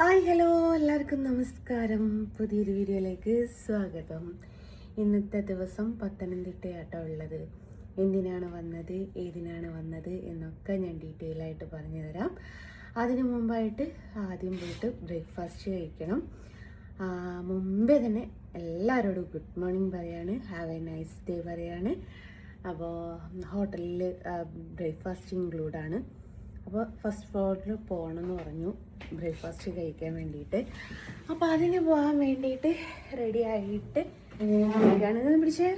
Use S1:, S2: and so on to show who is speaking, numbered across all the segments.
S1: Hi hello. എല്ലാവർക്കും നമസ്കാരം. പുതിയൊരു വീഡിയോയിലേക്ക് സ്വാഗതം. ഇന്നത്തെ ദിവസം പത്തനംതിട്ടയാട്ടോ ഉള്ളത്. എന്തിനാണ് വന്നത് ഏതിനാണ് വന്നത് എന്നൊക്കെ ഞാൻ ഡീറ്റെയിൽ ആയിട്ട് പറഞ്ഞു തരാം. അതിനു മുമ്പായിട്ട് ആദ്യം പോയിട്ട് ബ്രേക്ക്ഫാസ്റ്റ് കഴിക്കണം. മുമ്പേ തന്നെ എല്ലാവരോടും ഗുഡ് മോർണിംഗ് പറയാണ്. ഹാവ് എ നൈസ് ഡേ പറയാണ്. അപ്പോൾ ഹോട്ടലിൽ ബ്രേക്ക്ഫാസ്റ്റ് ഇൻക്ലൂഡാണ് അപ്പോൾ ഫസ്റ്റ് ഫ്ലോറിൽ പോകണമെന്ന് പറഞ്ഞു. ബ്രേക്ക്ഫാസ്റ്റ് കഴിക്കാൻ വേണ്ടിയിട്ട്. അപ്പോൾ അതിന് പോകാൻ വേണ്ടിയിട്ട് റെഡി ആയിട്ട് ഇരിക്കുകയാണ്. പിടിച്ചേ?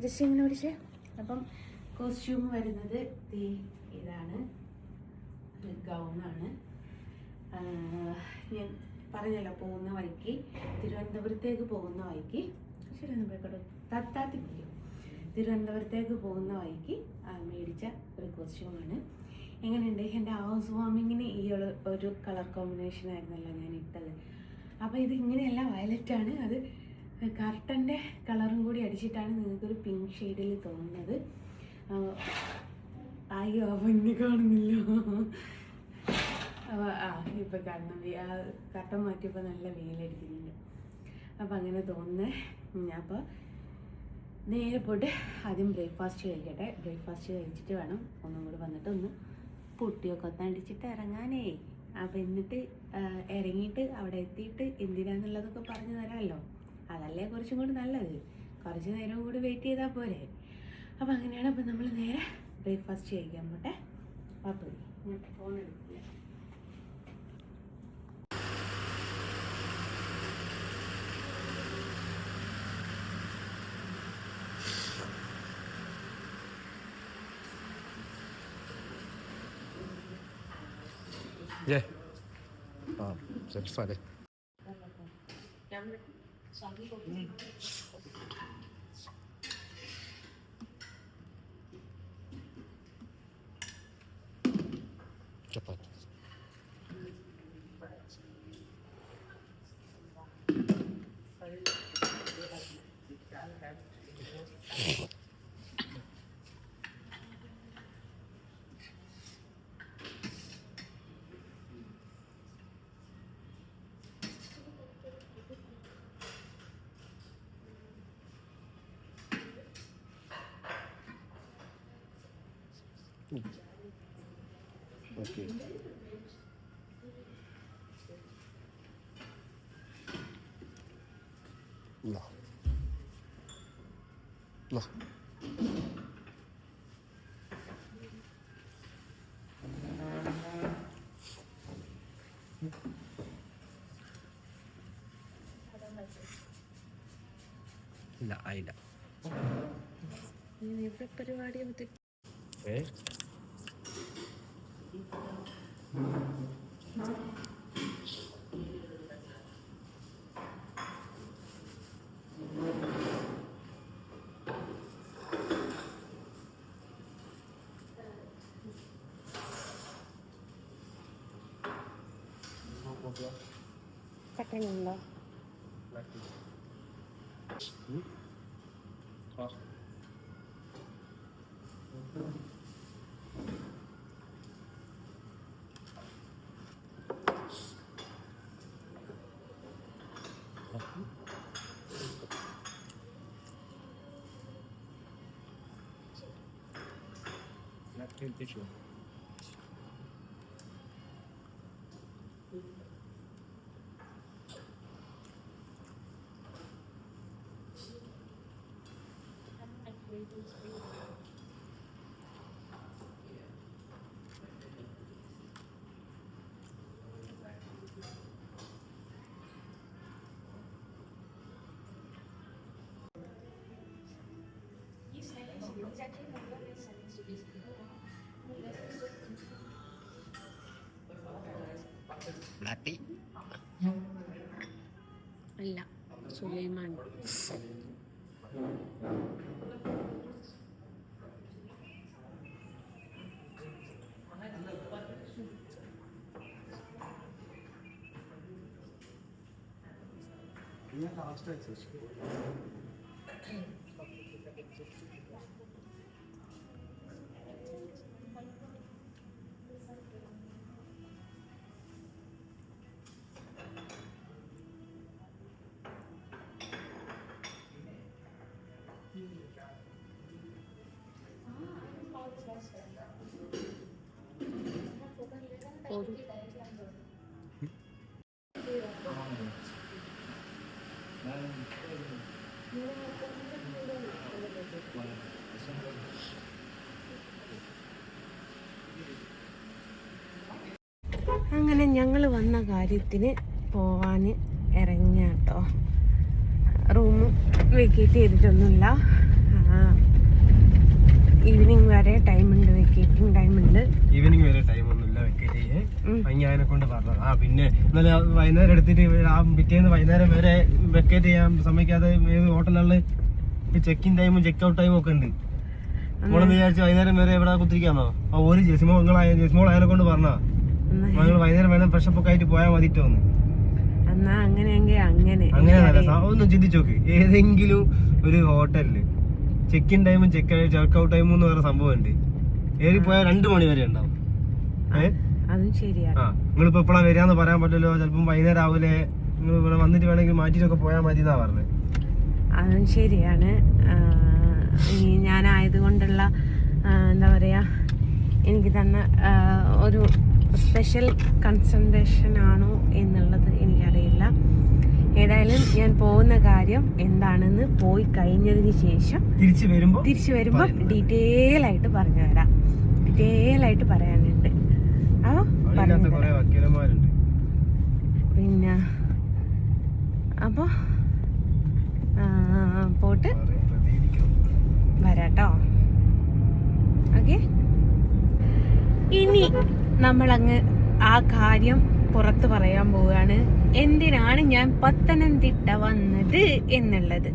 S1: ജസ്റ്റ് ഇങ്ങനെ പിടിച്ചേ. അപ്പം കോസ്റ്റ്യൂം വരുന്നത് ദേ ഇതാണ്. ഗൗണാണ് ഞാൻ പറഞ്ഞല്ലോ പോകുന്ന വഴിക്ക് തിരുവനന്തപുരത്തേക്ക് പോകുന്ന വഴിക്ക്. പോയിക്കോട്ടെ. തത്താത്തി തിരുവനന്തപുരത്തേക്ക് പോകുന്ന വഴിക്ക് മേടിച്ച ഒരു കോസ്റ്റ്യൂമാണ് എങ്ങനെയുണ്ട്? എന്റെ ഹൗസ് വാമിങ്ങിന് ഈ ഒരു കളർ കോമ്പിനേഷൻ ആയിരുന്നല്ലോ ഞാൻ ഇട്ടത്. അപ്പോൾ ഇത് ഇങ്ങനെയല്ല വയലറ്റ് ആണ് അത് കർട്ടന്റെ കളറും കൂടി അടിച്ചിട്ടാണ് നിങ്ങൾക്കൊരു പിങ്ക് ഷെയ്ഡിൽ തോന്നുന്നത്. അയ്യോ അയ്യോ അവന് കാണുന്നില്ല. അപ്പോൾ ആ ഇപ്പം കാണുന്നു. ആ കട്ടൻ മാറ്റിയപ്പോൾ നല്ല വെയിലടിക്കുന്നുണ്ട്. അപ്പം അങ്ങനെ തോന്നുന്നത് അപ്പോൾ നേരെ പോയിട്ട് ആദ്യം ബ്രേക്ക്ഫാസ്റ്റ് കഴിക്കട്ടെ. ബ്രേക്ക്ഫാസ്റ്റ് കഴിച്ചിട്ട് വേണം ഒന്നും കൂടി വന്നിട്ട് ഒന്ന് പൊട്ടിയൊക്കെ ഒന്ന് അടിച്ചിട്ട് ഇറങ്ങാനേ. അപ്പം എന്നിട്ട് ഇറങ്ങിയിട്ട് അവിടെ എത്തിയിട്ട് എന്തിനാന്നുള്ളതൊക്കെ പറഞ്ഞു തരാമല്ലോ. അതല്ലേ കുറച്ചും കൂടി നല്ലത്. കുറച്ച് നേരം കൂടി വെയിറ്റ് ചെയ്താൽ പോരെ. അപ്പം അങ്ങനെയാണ് അപ്പം നമ്മൾ നേരെ ബ്രേക്ക്ഫാസ്റ്റ് കഴിക്കാൻ പോട്ടെ. ഞാൻ ഫോൺ എടുക്കില്ല
S2: Yeah. Oh, so funny. Okay. No. No. ഇല്ല ആയില്ല
S1: പരിപാടി
S2: ഏ
S1: Takkanimla.
S2: Hmm? Awesome.
S1: Mm-hmm. Ты, ты чего? Exactly. నేను లాస్ట్ వచ్చేసి അങ്ങനെ ഞങ്ങൾ വന്ന കാര്യത്തിന് പോവാൻ ഇറങ്ങിയ കേട്ടോ റൂം വെക്കേറ്റ് ചെയ്തിട്ടൊന്നുമില്ല. ഈവനിങ് വരെ ടൈം ടൈമുണ്ട് വെക്കേറ്റിംഗ് ഉണ്ട്.
S2: ഈവനിങ് വരെ ടൈം ഒന്നുമില്ല വെക്കേറ്റ് ചെയ്യേ
S1: ഉം.
S2: കൊണ്ട് പറഞ്ഞത്. ആ പിന്നെ ഇന്നലെ വൈകുന്നേരം എടുത്തിട്ട് ആ പിറ്റേന്ന് വൈകുന്നേരം വരെ വെക്കേറ്റ് ചെയ്യാൻ സമ്മതിക്കാതെ ഏത് ഹോട്ടലുകളിൽ ചെക്ക് ഇൻ ടൈമും ചെക്ക് ഔട്ട് ടൈമും ഒക്കെ ഉണ്ട്. നമ്മളെന്ന് വിചാരിച്ച് വൈകുന്നേരം വരെ എവിടെ കുത്തിരിക്കാന്നോ? ആ ഒരു ജെസ്മോൾ നിങ്ങളായ ജെസ്മോൾ അതിനെ കൊണ്ട് പറഞ്ഞാ നിങ്ങൾ വൈകുന്നേരം വേണം ഫ്രഷപ്പ് ഒക്കെ ആയിട്ട് പോയാൽ
S1: എന്നാ അങ്ങനെയെങ്കിൽ അങ്ങനെ.
S2: അങ്ങനെ ഒന്ന് ചിന്തിച്ചു നോക്ക്. ഏതെങ്കിലും ഒരു ഹോട്ടലിൽ ചെക്ക് ഇൻ ടൈമും ചെക്ക് ചെക്ക് ഔട്ട് ടൈമും എന്ന് പറയുന്ന സംഭവം ഉണ്ട് ഏറി പോയാൽ രണ്ട് മണി വരെ ഉണ്ടാവും. ആ നിങ്ങളിപ്പോ എപ്പോഴാ വരികയെന്ന് പറയാൻ പറ്റില്ലല്ലോ. ചിലപ്പം വൈകുന്നേരം ആവൂലേ. നിങ്ങൾ ഇവിടെ വന്നിട്ട് വേണമെങ്കിൽ മാറ്റിട്ടൊക്കെ പോയാൽ മതി എന്നാ പറഞ്ഞത്
S1: അതും ശരിയാണ്. ഞാനായതുകൊണ്ടുള്ള എന്താ പറയാ എനിക്ക് തന്ന ഒരു സ്പെഷ്യൽ കൺസെൻട്രേഷൻ ആണോ എന്നുള്ളത് എനിക്കറിയില്ല. ഏതായാലും ഞാൻ പോകുന്ന കാര്യം എന്താണെന്ന് പോയി കഴിഞ്ഞതിന് ശേഷം
S2: തിരിച്ചു വരുമ്പോൾ
S1: തിരിച്ചു വരുമ്പോൾ. ഡീറ്റെയിൽ ആയിട്ട് പറഞ്ഞു തരാം. ഡീറ്റെയിൽ ആയിട്ട് പറയാനുണ്ട്.
S2: ആ
S1: പറഞ്ഞു പിന്നെ അപ്പോ പോട്ട് വരാട്ടോ. ഓക്കെ? ഇനി നമ്മളങ്ങ് ആ കാര്യം പുറത്ത് പറയാൻ പോവുകയാണ്. എന്തിനാണ് ഞാൻ പത്തനംതിട്ട വന്നത് എന്നുള്ളത്?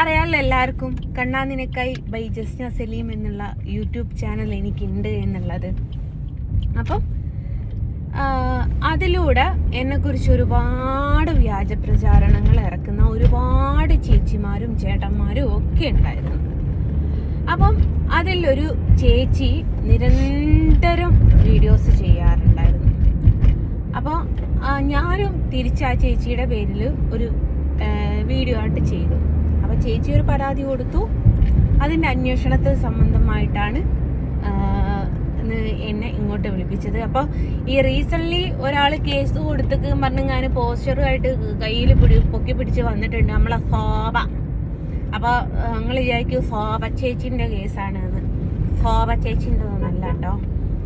S1: അറിയാമല്ലോ എല്ലാവർക്കും കണ്ണാനിനക്കായി ബൈ ജസ്ന സലീം എന്നുള്ള യൂട്യൂബ് ചാനൽ എനിക്കുണ്ട് എന്നുള്ളത്. അപ്പം അതിലൂടെ എന്നെക്കുറിച്ച് ഒരുപാട് വ്യാജ പ്രചാരണങ്ങൾ ഇറക്കുന്ന ഒരുപാട് ചേച്ചിമാരും ചേട്ടന്മാരും ഒക്കെ ഉണ്ടായിരുന്നു. അപ്പം അതിലൊരു ചേച്ചി നിരന്തരം വീഡിയോസ് ചെയ്യാറുണ്ടായിരുന്നു. അപ്പോൾ ഞാനും തിരിച്ച് ആ ചേച്ചിയുടെ പേരിൽ ഒരു വീഡിയോ ആയിട്ട് ചെയ്തു. അപ്പോൾ ചേച്ചി ഒരു പരാതി കൊടുത്തു. അതിന്റെ അന്വേഷണത്തിൽ സംബന്ധമായിട്ടാണ് എന്നെ ഇങ്ങോട്ട് വിളിപ്പിച്ചത്. അപ്പോൾ ഈ റീസെന്റ്ലി ഒരാൾ കേസ് കൊടുത്തേക്ക് പറഞ്ഞ് ഞാൻ പോസ്റ്ററുമായിട്ട് കയ്യിൽ പിടി പൊക്കി പിടിച്ച് വന്നിട്ടുണ്ട്. നമ്മളെ സോബ അപ്പോൾ നിങ്ങൾ വിചാരിക്കും ശോഭ ചേച്ചിന്റെ കേസാണ് എന്ന് ശോഭ ചേച്ചിന്റെ ഒന്നല്ല കേട്ടോ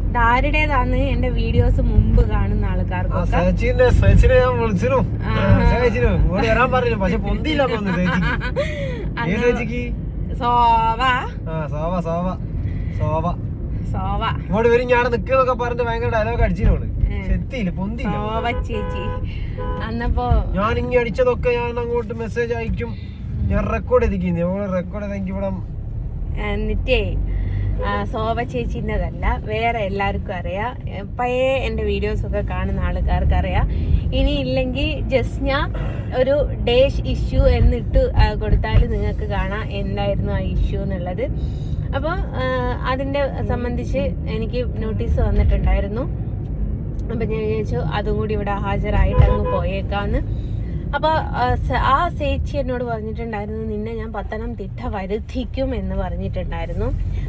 S1: ഇതാരുടേതാന്ന് എന്റെ വീഡിയോസ് മുമ്പ് കാണുന്ന
S2: ആൾക്കാർക്ക്
S1: സോവ.
S2: ആ സോവ സോവ. സോവ.
S1: സോവ.
S2: ഇങ്ങോട്ട് വരും ഞാൻ നിക്കുന്നൊക്കെ പറഞ്ഞിട്ട് ഭയങ്കര ഡയലോഗ്
S1: സോവ ചേച്ചി. അന്നപ്പോ
S2: ഞാൻ ഇങ്ങനെ അടിച്ചതൊക്കെ ഞാൻ അങ്ങോട്ട് മെസ്സേജ് അയക്കും. ഞാൻ റെക്കോർഡ് റെക്കോർഡ്
S1: എന്നിട്ടേ ശോഭ ചേച്ചിന്റെതല്ല വേറെ എല്ലാവർക്കും അറിയാം. പഴയ എന്റെ വീഡിയോസൊക്കെ കാണുന്ന ആൾക്കാർക്ക് അറിയാം ഇനി ഇല്ലെങ്കിൽ ഞാൻ ഒരു ഡേഷ് ഇഷ്യൂ എന്നിട്ട് കൊടുത്താൽ നിങ്ങൾക്ക് കാണാം എന്തായിരുന്നു ആ ഇഷ്യൂ എന്നുള്ളത്. അപ്പോൾ അതിന്റെ സംബന്ധിച്ച് എനിക്ക് നോട്ടീസ് വന്നിട്ടുണ്ടായിരുന്നു. അപ്പം ഞാൻ വിചാരിച്ചു അതും കൂടി ഇവിടെ ഹാജരായിട്ട് അങ്ങ് പോയേക്കാന്ന്. അപ്പോൾ ആ ചേച്ചി എന്നോട് പറഞ്ഞിട്ടുണ്ടായിരുന്നു നിന്നെ ഞാൻ പത്തനംതിട്ട വരുത്തിക്കും എന്ന് പറഞ്ഞിട്ടുണ്ടായിരുന്നു.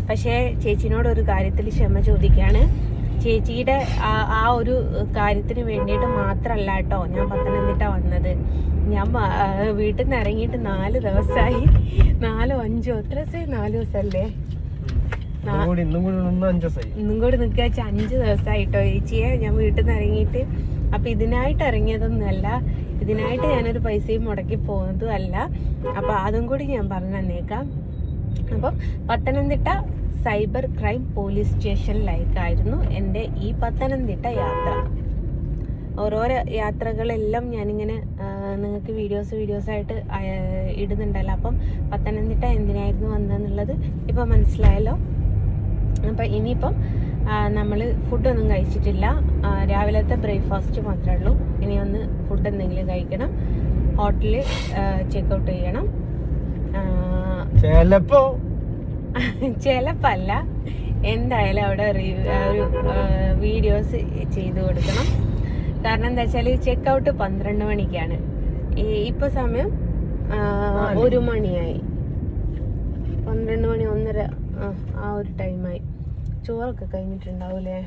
S1: പക്ഷേ ചേച്ചിനോട് ഒരു കാര്യത്തിൽ ക്ഷമ ചോദിക്കുകയാണ് ചേച്ചിയുടെ ആ- ആ ഒരു കാര്യത്തിന് വേണ്ടിയിട്ട് മാത്രമല്ല കേട്ടോ ഞാൻ പത്തനംതിട്ട വന്നത്. ഞാൻ വീട്ടിൽ നിന്ന് ഇറങ്ങിയിട്ട് നാല് ദിവസമായി നാലോ അഞ്ചോ എത്ര ദിവസമായി നാല് ദിവസമല്ലേ
S2: ഇന്നും കൂടി
S1: നിൽക്കുക അഞ്ച് ദിവസമായിട്ടോ ചേച്ചിയെ. ഞാൻ വീട്ടിൽ നിന്ന് ഇറങ്ങിയിട്ട് അപ്പം ഇതിനായിട്ട് ഇറങ്ങിയതൊന്നുമല്ല. ഇതിനായിട്ട് ഞാനൊരു പൈസയും മുടക്കി പോകുന്നതും അല്ല അപ്പൊ അതും കൂടി ഞാൻ പറഞ്ഞു തന്നേക്കാം. അപ്പം പത്തനംതിട്ട സൈബർ ക്രൈം പോലീസ് സ്റ്റേഷനിലേക്കായിരുന്നു എന്റെ ഈ പത്തനംതിട്ട യാത്ര. ഓരോരോ യാത്രകളെല്ലാം ഞാനിങ്ങനെ നിങ്ങൾക്ക് വീഡിയോസ് വീഡിയോസായിട്ട് ഇടുന്നുണ്ടല്ലോ. അപ്പം പത്തനംതിട്ട എന്തിനായിരുന്നു വന്നതെന്നുള്ളത് ഇപ്പം മനസ്സിലായല്ലോ. അപ്പം ഇനിയിപ്പം നമ്മൾ ഫുഡൊന്നും കഴിച്ചിട്ടില്ല. രാവിലത്തെ ബ്രേക്ക്ഫാസ്റ്റ് മാത്രമേ ഉള്ളൂ. ഇനി ഒന്ന് ഫുഡ് എന്തെങ്കിലും കഴിക്കണം. ഹോട്ടലിൽ ചെക്കൗട്ട് ചെയ്യണം.
S2: ചിലപ്പോ.
S1: ചിലപ്പല്ല. എന്തായാലും അവിടെ ഒരു വീഡിയോസ് ചെയ്തു കൊടുക്കണം. കാരണം എന്താ വെച്ചാൽ ചെക്കൗട്ട് പന്ത്രണ്ട് മണിക്കാണ്. ഈ ഇപ്പൊ സമയം ഒരു മണിയായി. പന്ത്രണ്ട് മണി ഒന്നര ആ ഒരു ടൈമായി ചോറൊക്കെ കഴിഞ്ഞിട്ടുണ്ടാവൂലേ?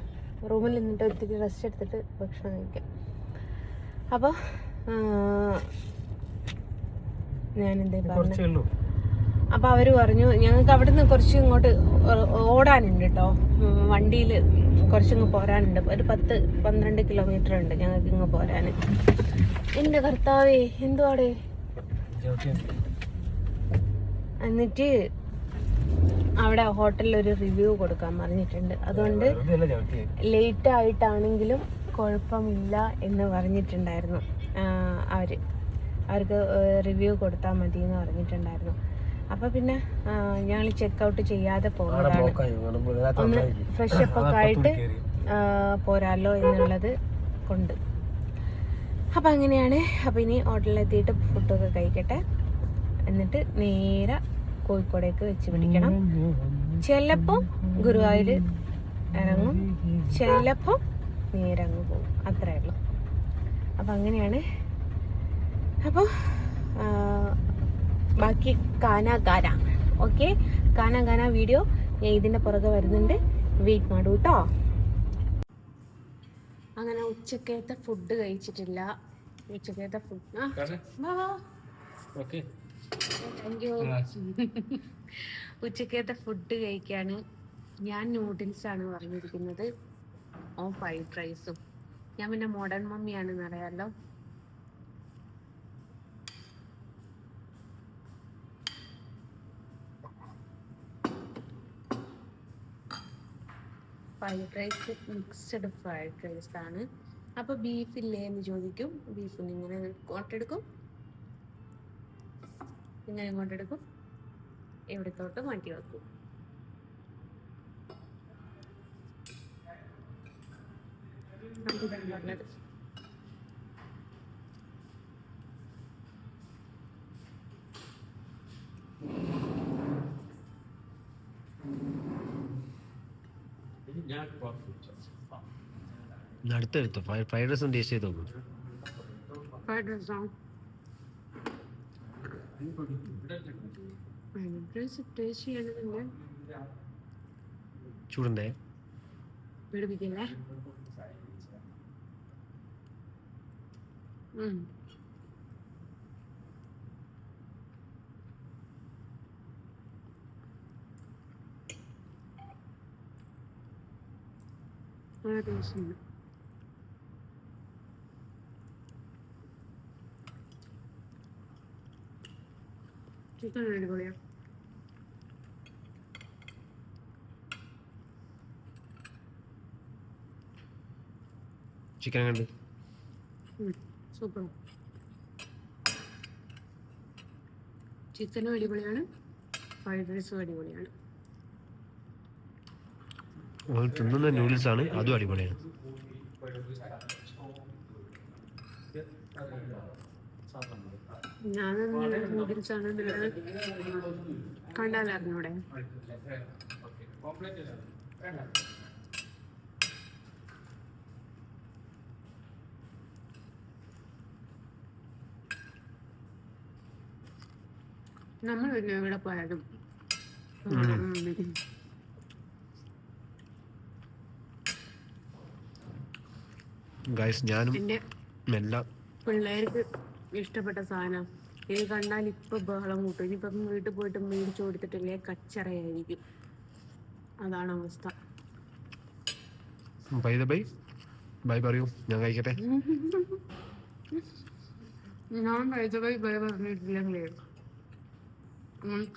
S1: റൂമിൽ നിന്നിട്ട് ഒത്തിരി റെസ്റ്റ് എടുത്തിട്ട് ഭക്ഷണം കഴിക്കാം. അപ്പോൾ ഞാനെന്തേ പറഞ്ഞു? അപ്പോൾ അവർ പറഞ്ഞു ഞങ്ങൾക്ക് അവിടെ നിന്ന് കുറച്ച് ഇങ്ങോട്ട് ഓടാനുണ്ട് കേട്ടോ വണ്ടിയിൽ കുറച്ചിങ്ങ് പോരാനുണ്ട്. ഒരു പത്ത് പന്ത്രണ്ട് കിലോമീറ്റർ ഉണ്ട് ഞങ്ങൾക്ക് ഇങ്ങ് പോരാൻ എന്റെ കർത്താവേ എന്തുവാടേ? എന്നിട്ട് അവിടെ ഹോട്ടലിൽ ഒരു റിവ്യൂ കൊടുക്കാൻ പറഞ്ഞിട്ടുണ്ട്. അതുകൊണ്ട്. ലേറ്റ് ആയിട്ടാണെങ്കിലും കുഴപ്പമില്ല എന്ന് പറഞ്ഞിട്ടുണ്ടായിരുന്നു. അവർ അവർക്ക് റിവ്യൂ കൊടുത്താൽ മതി എന്ന് പറഞ്ഞിട്ടുണ്ടായിരുന്നു. അപ്പോൾ പിന്നെ ഞങ്ങൾ ചെക്ക്ഔട്ട് ചെയ്യാതെ
S2: പോകാനാണ്
S1: പോകുന്നതാണ് ഒന്ന് ഫ്രഷ് അപ്പ് ഒക്കെ ആയിട്ട് പോരാലോ എന്നുള്ളത് കൊണ്ട്. അപ്പം അങ്ങനെയാണ്. അപ്പം ഇനി ഹോട്ടലിലെത്തിയിട്ട് ഫുഡൊക്കെ കഴിക്കട്ടെ. എന്നിട്ട് നേരെ കോഴിക്കോടേക്ക് വെച്ച് പിടിക്കണം. ചിലപ്പോൾ ഗുരുവായൂർ ഇറങ്ങും. ചിലപ്പോൾ നേരെ അങ്ങ് പോകും. അത്രേ ഉള്ളൂ. അപ്പം അങ്ങനെയാണ്. അപ്പോൾ ബാക്കി കാന കാന ഓക്കെ? കാന കാന വീഡിയോ ഞാൻ ഇതിന്റെ പുറകെ വരുന്നുണ്ട്. വെയിറ്റ് മാടൂ കേട്ടോ അങ്ങനെ ഉച്ചക്കത്തെ ഫുഡ് കഴിച്ചിട്ടില്ല. ഉച്ചക്കത്തെ ഫുഡ് ആ ഉച്ചക്കത്തെ ഫുഡ് കഴിക്കാണ് ഞാൻ നൂഡിൽസ് ആണ് പറഞ്ഞിരിക്കുന്നത്. ഓ ഫ്രൈഡ് റൈസും ഞാൻ പിന്നെ മോഡേൺ മമ്മിയാണെന്ന് അറിയാലോ. Fried rice mixed fried rice ആണ്. അപ്പോൾ ബീഫ് എന്ന് ചോദിക്കും. ബീഫിന് ഇങ്ങനെ ഇങ്ങോട്ടെടുക്കും ഇങ്ങനെ ഇങ്ങോട്ടെടുക്കും ഇവിടത്തോട്ട് മാറ്റി വെക്കും.
S2: അടുത്തെടുത്തു? ഫ്രൈഡ് റൈസും ടേസ്റ്റ് ചെയ്ത് നോക്കും.
S1: ഫ്രൈഡ് റൈസ് ആണ് ഫ്രൈഡ് റൈസ് ടേസ്റ്റ് ചെയ്യണമെന്നുണ്ട്
S2: ചൂടുണ്ടേ
S1: പിടിപ്പിക്കില്ലേ ഉം. നല്ല ടേസ്റ്റ് ഉണ്ട് ചിക്കൻ അടിപൊളിയാ
S2: ചിക്കൻ കണ്ട്
S1: സൂപ്പർ ചിക്കനും അടിപൊളിയാണ് ഫ്രൈഡ് റൈസും അടിപൊളിയാണ്
S2: തിന്നുന്ന നൂഡിൽസ് ആണ് അതും അടിപൊളിയാണ്.
S1: നൂഡിൽസ് ആണ് കണ്ടാലായിരുന്നു ഇവിടെ നമ്മൾ പിന്നെ ഇവിടെ പോയാലും
S2: ഗൈസ് ഞാനും എല്ലാം
S1: പിള്ളേർക്ക് ഇഷ്ടപ്പെട്ട സാധനം. ഇത് കണ്ടാൽ ഇപ്പൊ ബഹളം കൂട്ടും. ഇനിയിപ്പം വീട്ടിൽ പോയിട്ട് മേടിച്ചു കൊടുത്തിട്ടില്ലേ കച്ചറയായിരിക്കും. അതാണ് അവസ്ഥ.
S2: ബൈ ദ ബൈ ബൈ പറയൂ. ഞാൻ കഴിക്കട്ടെ?
S1: ഞാൻ കഴിച്ചപോയി ബൈ ബൈ പറഞ്ഞിട്ടില്ലെങ്കിലേ.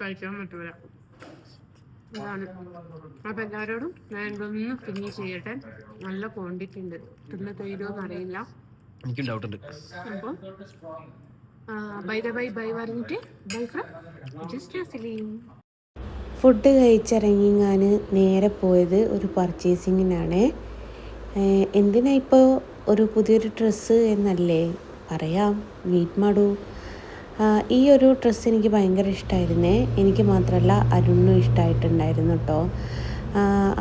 S1: കഴിക്കാൻ പറ്റൂല. അതാണ് അപ്പൊ എല്ലാവരോടും ഞാൻ ഇതൊന്ന് ഫിനിഷ് ചെയ്യട്ടെ. നല്ല ക്വാണ്ടിറ്റി ഉണ്ട്. തിന്ന് തീരുമോ
S2: എനിക്കും ഡൗട്ട് ഉണ്ട്
S1: അപ്പോൾ ബൈ ദ ബൈ ബൈ പറഞ്ഞിട്ട് ബൈ ഫ്രം ജസ്റ്റ് ഫുഡ് കഴിച്ചിറങ്ങിങ്ങാൻ നേരെ പോയത് ഒരു പർച്ചേസിങ്ങിനാണ് എന്തിനാ ഇപ്പോൾ ഒരു പുതിയൊരു ഡ്രസ്സ് എന്നല്ലേ? പറയാം വീട്ട് മാടൂ. ഈ ഒരു ഡ്രസ്സ് എനിക്ക് ഭയങ്കര ഇഷ്ടമായിരുന്നേ എനിക്ക് മാത്രമല്ല അരുണിനും ഇഷ്ടമായിട്ടുണ്ടായിരുന്നു കേട്ടോ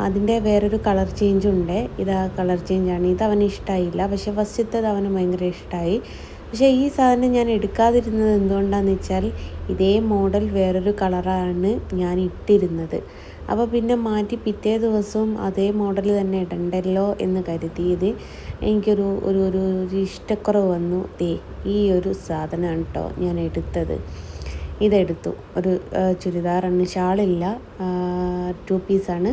S1: അതിന്റെ വേറൊരു കളർ ചേഞ്ചും ഉണ്ട്. ഇത് ആ കളർ ചേഞ്ചാണ് ഇത് അവന് ഇഷ്ടമായില്ല പക്ഷെ ഫസ്റ്റത്തത് അവന് ഭയങ്കര ഇഷ്ടമായി പക്ഷേ ഈ സാധനം ഞാൻ എടുക്കാതിരുന്നത് എന്തുകൊണ്ടാണെന്ന് വെച്ചാൽ ഇതേ മോഡൽ വേറൊരു കളറാണ് ഞാൻ ഇട്ടിരുന്നത്. അപ്പോൾ പിന്നെ മാറ്റി പിറ്റേ ദിവസവും അതേ മോഡൽ തന്നെ ഇടണ്ടല്ലോ എന്ന് കരുതിയത് എനിക്കൊരു ഒരു ഒരു ഇഷ്ടക്കുറവ് വന്നു. ദേ ഈ ഒരു സാധനമാണ് കേട്ടോ ഞാൻ എടുത്തത്. ഇതെടുത്തു. ഒരു ചുരിദാറാണ് ഷാളില്ല ടു പീസാണ്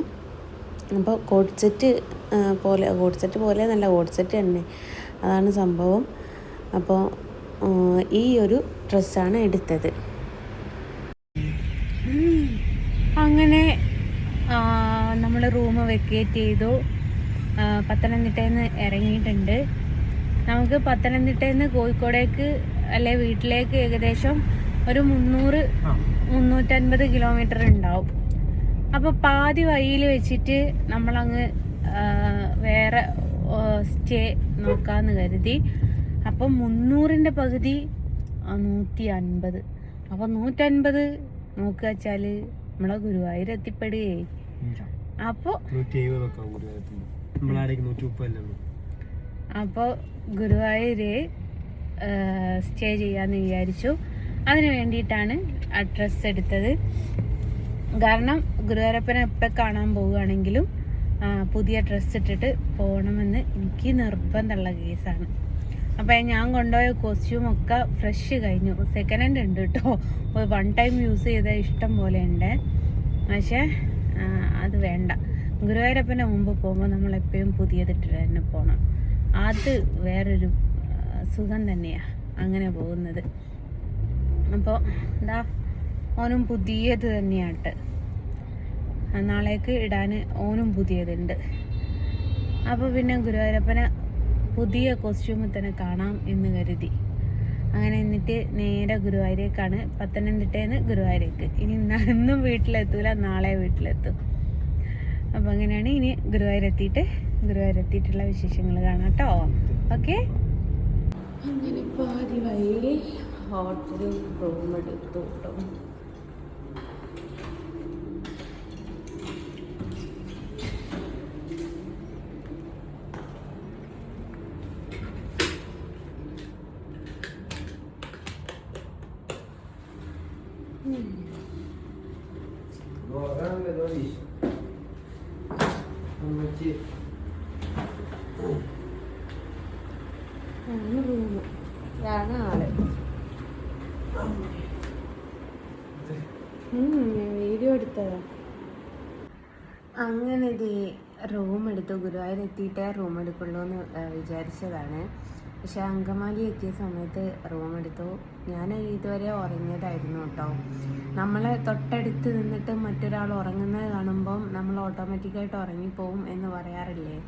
S1: അപ്പോൾ കോട്ട് സെറ്റ് പോലെ കോട്ട് സെറ്റ് പോലെ നല്ല കോട്ട് സെറ്റ് തന്നെ. അതാണ് സംഭവം. അപ്പോൾ ഈ ഒരു ഡ്രസ്സാണ് എടുത്തത്. അങ്ങനെ നമ്മൾ റൂം വെക്കേറ്റ് ചെയ്തു. പത്തനംതിട്ടയിൽ നിന്ന് ഇറങ്ങിയിട്ടുണ്ട്. നമുക്ക് പത്തനംതിട്ടയിൽ നിന്ന് കോഴിക്കോടേക്ക് അല്ലെ വീട്ടിലേക്ക് ഏകദേശം ഒരു മുന്നൂറ് മുന്നൂറ്റൻപത് കിലോമീറ്റർ ഉണ്ടാവും. അപ്പോൾ പാതി വഴിയിൽ വെച്ചിട്ട് നമ്മളങ്ങ് വേറെ സ്റ്റേ നോക്കാമെന്ന് കരുതി. അപ്പം മുന്നൂറിന്റെ പകുതി നൂറ്റി അൻപത് അപ്പം നൂറ്റൻപത് നോക്കുക വെച്ചാൽ നമ്മളെ ഗുരുവായൂർ എത്തിപ്പെടുകയായി. അപ്പോൾ അപ്പോൾ ഗുരുവായൂർ സ്റ്റേ ചെയ്യാമെന്ന് വിചാരിച്ചു. അതിന് വേണ്ടിയിട്ടാണ് ആ ഡ്രസ്സ് എടുത്തത്. കാരണം ഗുരുവായൂരപ്പനെ എപ്പോൾ കാണാൻ പോവുകയാണെങ്കിലും പുതിയ ഡ്രസ്സ് ഇട്ടിട്ട് പോകണമെന്ന് എനിക്ക് നിർബന്ധമുള്ള കേസാണ് അപ്പോൾ ഞാൻ കൊണ്ടുപോയ കോസ്റ്റ്യൂമൊക്കെ ഫ്രഷ് കഴിഞ്ഞു. സെക്കൻഡ് ഹാൻഡ് ഉണ്ട് കേട്ടോ വൺ ടൈം യൂസ് ചെയ്ത ഇഷ്ടം പോലെ ഉണ്ട്. പക്ഷേ അത് വേണ്ട. ഗുരുവായൂരപ്പന്റെ മുമ്പ് പോകുമ്പോൾ നമ്മൾ എപ്പോഴും പുതിയതിട്ടിട്ട് തന്നെ പോകണം അത് വേറൊരു സുഖം തന്നെയാണ് അങ്ങനെ പോകുന്നത്. അപ്പോൾ എന്താ ഓനും പുതിയത് തന്നെയാട്ട്. നാളേക്ക് ഇടാൻ ഓനും പുതിയതുണ്ട്. അപ്പോൾ പിന്നെ ഗുരുവായൂരപ്പനെ പുതിയ കോസ്റ്റ്യൂമിൽ തന്നെ കാണാം എന്ന് കരുതി. അങ്ങനെ എന്നിട്ട് നേരെ ഗുരുവായൂരേക്കാണ് പത്തനംതിട്ടയിൽ നിന്ന് ഗുരുവായൂരേക്ക്. ഇനി ഇന്നും വീട്ടിലെത്തൂല നാളെ വീട്ടിലെത്തും. അപ്പോൾ അങ്ങനെയാണ് ഇനി ഗുരുവായൂരെത്തിയിട്ട് ഗുരുവായൂരെത്തിയിട്ടുള്ള വിശേഷങ്ങൾ കാണാം കേട്ടോ. ഓക്കെ? അങ്ങനെ പാതി വഴിയിൽ ഹോട്ടലിൽ റൂം എടുത്തു കേട്ടോ ആണ് റൂം ഇതാണ് ആൾ ഉം, ഞാൻ വീഡിയോ എടുത്തതാ അങ്ങനെ ഇത് റൂം എടുത്തു ഗുരുവായൂർ എത്തിയിട്ടേ റൂം എടുക്കുള്ളൂ എന്ന് വിചാരിച്ചതാണ്. പക്ഷെ അങ്കമാലി എത്തിയ സമയത്ത് റൂം എടുത്തു. ഞാൻ ഇതുവരെ ഉറങ്ങിയതായിരുന്നു കേട്ടോ. നമ്മളെ തൊട്ടടുത്ത് നിന്നിട്ട് മറ്റൊരാൾ ഉറങ്ങുന്നത് കാണുമ്പം നമ്മൾ ഓട്ടോമാറ്റിക്കായിട്ട് ഉറങ്ങിപ്പോവും എന്ന് പറയാറില്ലേ?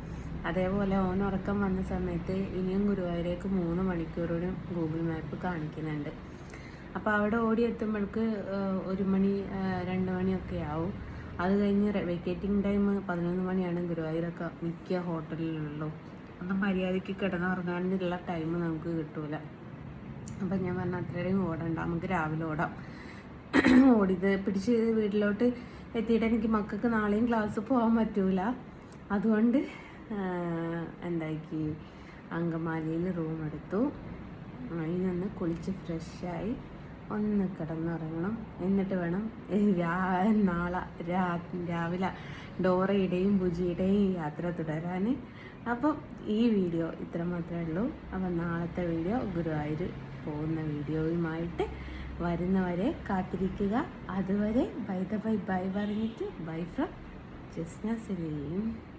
S1: അതേപോലെ ഓൻ ഉറക്കം വന്ന സമയത്ത് ഇനിയും ഗുരുവായൂരേക്ക് മൂന്ന് മണിക്കൂറിനും ഗൂഗിൾ മാപ്പ് കാണിക്കുന്നുണ്ട്. അപ്പോൾ അവിടെ ഓടി എത്തുമ്പോഴേക്ക് ഒരു മണി രണ്ട് മണിയൊക്കെ ആവും. അത് കഴിഞ്ഞ് വെക്കേറ്റിംഗ് ടൈം പതിനൊന്ന് മണിയാണ് ഗുരുവായൂരൊക്കെ മിക്ക ഹോട്ടലിലുള്ളൂ ഒന്നും മര്യാദയ്ക്ക് കിടന്നുറങ്ങാനുള്ള ടൈം നമുക്ക് കിട്ടൂല. അപ്പം ഞാൻ പറഞ്ഞ അത്രയും ഓടണ്ട നമുക്ക് രാവിലെ ഓടാം. ഓടിയത് പിടിച്ച് വീട്ടിലോട്ട് എത്തിയിട്ട് എനിക്ക് മക്കൾക്ക് നാളെയും ക്ലാസ് പോകാൻ പറ്റൂല. അതുകൊണ്ട് എന്താക്കി അങ്കമാലിയിൽ റൂം എടുത്തു. അതിനൊന്ന് കുളിച്ച് ഫ്രഷായി ഒന്ന് കിടന്നുറങ്ങണം. എന്നിട്ട് വേണം രാ- നാളെ രാ രാവിലെ ഡോറയുടെയും ഭുജിയുടെയും യാത്ര തുടരാൻ. അപ്പം ഈ വീഡിയോ ഇത്ര മാത്രമേ ഉള്ളൂ. അപ്പം നാളത്തെ വീഡിയോ ഗുരുവായൂർ പോകുന്ന വീഡിയോയുമായിട്ട് വരുന്നവരെ കാത്തിരിക്കുക. അതുവരെ ബൈ ദ ബൈ ബൈ പറഞ്ഞിട്ട് ബൈ ഫ്രം ജസ്ന സലീം